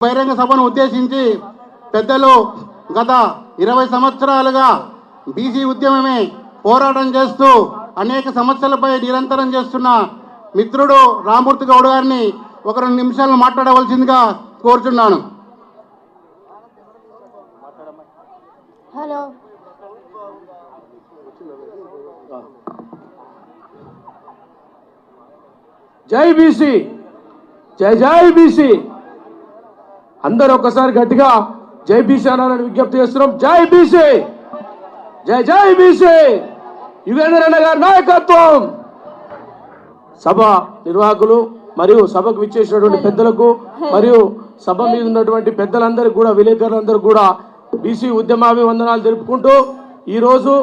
బహిరంగ సభను ఉద్దేశించి పెద్దలు గత ఇరవై సంవత్సరాలుగా బీసీ ఉద్యమమే పోరాటం చేస్తూ అనేక సమస్యలపై నిరంతరం చేస్తున్న మిత్రుడు రామూర్తి గౌడ్ గారిని ఒక రెండు నిమిషాలు మాట్లాడవలసిందిగా కోరుచున్నాను. హలో. జై బీసీ. జై జై బీసీ. అందరూ ఒక్కసారి గట్టిగా జై బీసీ అనాలని విజ్ఞప్తి చేస్తున్నాం. జై బీసీ! జై జై బీసీ! యుగేంద్రన్న గారి నాయకత్వం! సభ నిర్వాహకులు మరియు సభకు విచ్చేసినటువంటి పెద్దలకు మరియు సభ మీద ఉన్నటువంటి పెద్దలందరికీ కూడా విలేకరులందరూ కూడా బీసీ ఉద్యమాభివందనాలు తెలుపుకుంటూ ఈరోజు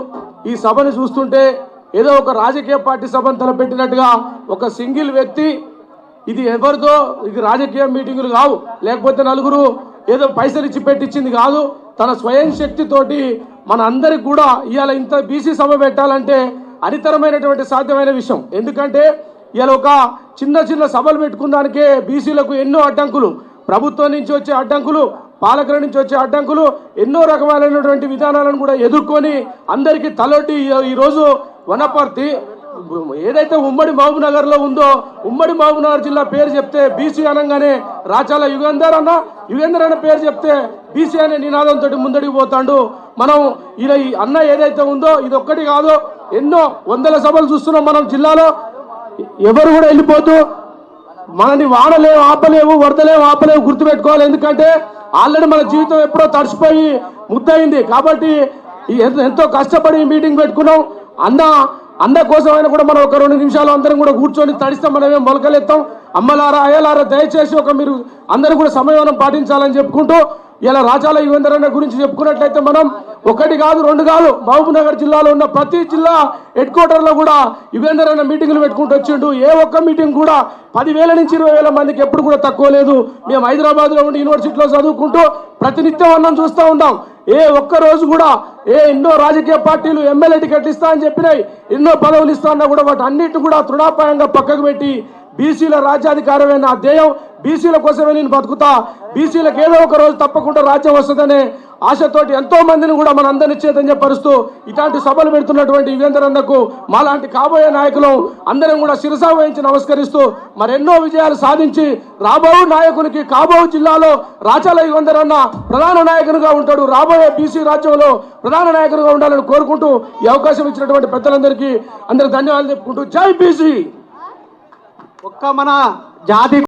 ఈ సభను చూస్తుంటే ఏదో ఒక రాజకీయ పార్టీ సభను తలపెట్టినట్టుగా ఒక సింగిల్ వ్యక్తి ఇది ఎవరితో ఇది రాజకీయ మీటింగులు కావు. లేకపోతే నలుగురు ఏదో పైసలు ఇచ్చి పెట్టించింది కాదు. తన స్వయం శక్తితోటి మన అందరికి కూడా ఇవాళ ఇంత బీసీ సభ పెట్టాలంటే అనితరమైనటువంటి సాధ్యమైన విషయం. ఎందుకంటే ఇవాళ ఒక చిన్న చిన్న సభలు పెట్టుకున్నానికే బీసీలకు ఎన్నో అడ్డంకులు. ప్రభుత్వం నుంచి వచ్చే అడ్డంకులు పాలకుల నుంచి వచ్చే అడ్డంకులు ఎన్నో రకమైనటువంటి విధానాలను కూడా ఎదుర్కొని అందరికీ తలొట్టి ఈరోజు వనపర్తి ఏదైతే ఉమ్మడి మహబూబ్నగర్లో ఉందో ఉమ్మడి మహబూబ్నగర్ జిల్లా పేరు చెప్తే బీసీ అనగానే రాచాల యుగేందర్ అన్న. యుగేందర్ అన్న పేరు చెప్తే బీసీ అనే నినాదంతో ముందడికి పోతాడు. మనం ఈయన ఈ అన్న ఏదైతే ఉందో ఇది ఒక్కటి కాదు ఎన్నో వందల సభలు చూస్తున్నాం మనం జిల్లాలో. ఎవరు కూడా వెళ్ళిపోతూ మనని వాడలేవు ఆపలేవు వరదలేవు ఆపలేవు గుర్తుపెట్టుకోవాలి. ఎందుకంటే ఆల్రెడీ మన జీవితం ఎప్పుడో తడిసిపోయి ముద్దయింది. కాబట్టి ఈ ఎంత- ఎంతో కష్టపడి మీటింగ్ పెట్టుకున్నాం. అన్న అందరికోసమైనా కూడా మనం ఒక రెండు నిమిషాలు అందరం కూడా కూర్చొని తడిస్తే మనమేం మొలకలెత్తాం? అమ్మలారా అయ్యలారా దయచేసి ఒక మీరు అందరూ కూడా సమయం పాటించాలని చెప్పుకుంటూ ఇలా రాజాల యువేంద్రన్న గురించి చెప్పుకున్నట్లయితే మనం ఒకటి కాదు రెండు కాదు మహబూబ్ నగర్ జిల్లాలో ఉన్న ప్రతి జిల్లా హెడ్ క్వార్టర్లో కూడా యువేందర్ అన్న మీటింగ్లు పెట్టుకుంటూ వచ్చిండు. ఏ ఒక్క మీటింగ్ కూడా పదివేల నుంచి ఇరవై వేల మందికి ఎప్పుడు కూడా తక్కువ లేదు. మేము హైదరాబాద్లో ఉండి యూనివర్సిటీలో చదువుకుంటూ ప్రతినిత్యం అన్నం చూస్తూ ఉంటాం ఏ ఒక్క రోజు కూడా ఏ ఎన్నో రాజకీయ పార్టీలు ఎమ్మెల్యే టికెట్లు ఇస్తా అని చెప్పినాయి ఎన్నో పదవులు ఇస్తా అన్నా కూడా వాటి అన్నిటి కూడా తృణాపాయంగా పక్కకు పెట్టి బీసీల రాజ్యాధికారమే నా ధ్యేయం. బీసీల కోసమే నేను బతుకుతా. బీసీలకు ఏదో ఒక రోజు తప్పకుండా రాజ్యం వస్తుందనే ఆశతోటి ఎంతో మందిని కూడా మన అందరినీ చైతన్యపరుస్తూ ఇలాంటి సభలు పెడుతున్నటువంటి యుగేందర్ మాలాంటి కాబోయే నాయకులు అందరం కూడా శిరసా వహించి నమస్కరిస్తూ మరెన్నో విజయాలు సాధించి రాబోవు నాయకునికి కాబోవు జిల్లాలో రాచాల యుగంధర్ ప్రధాన నాయకునిగా ఉంటాడు. రాబోయే బీసీ రాజ్యంలో ప్రధాన నాయకునిగా ఉండాలని కోరుకుంటూ ఈ అవకాశం ఇచ్చినటువంటి పెద్దలందరికీ అందరికి ధన్యవాదాలు చెప్పుకుంటూ జై బీసీ! ఒక్క మన జాతి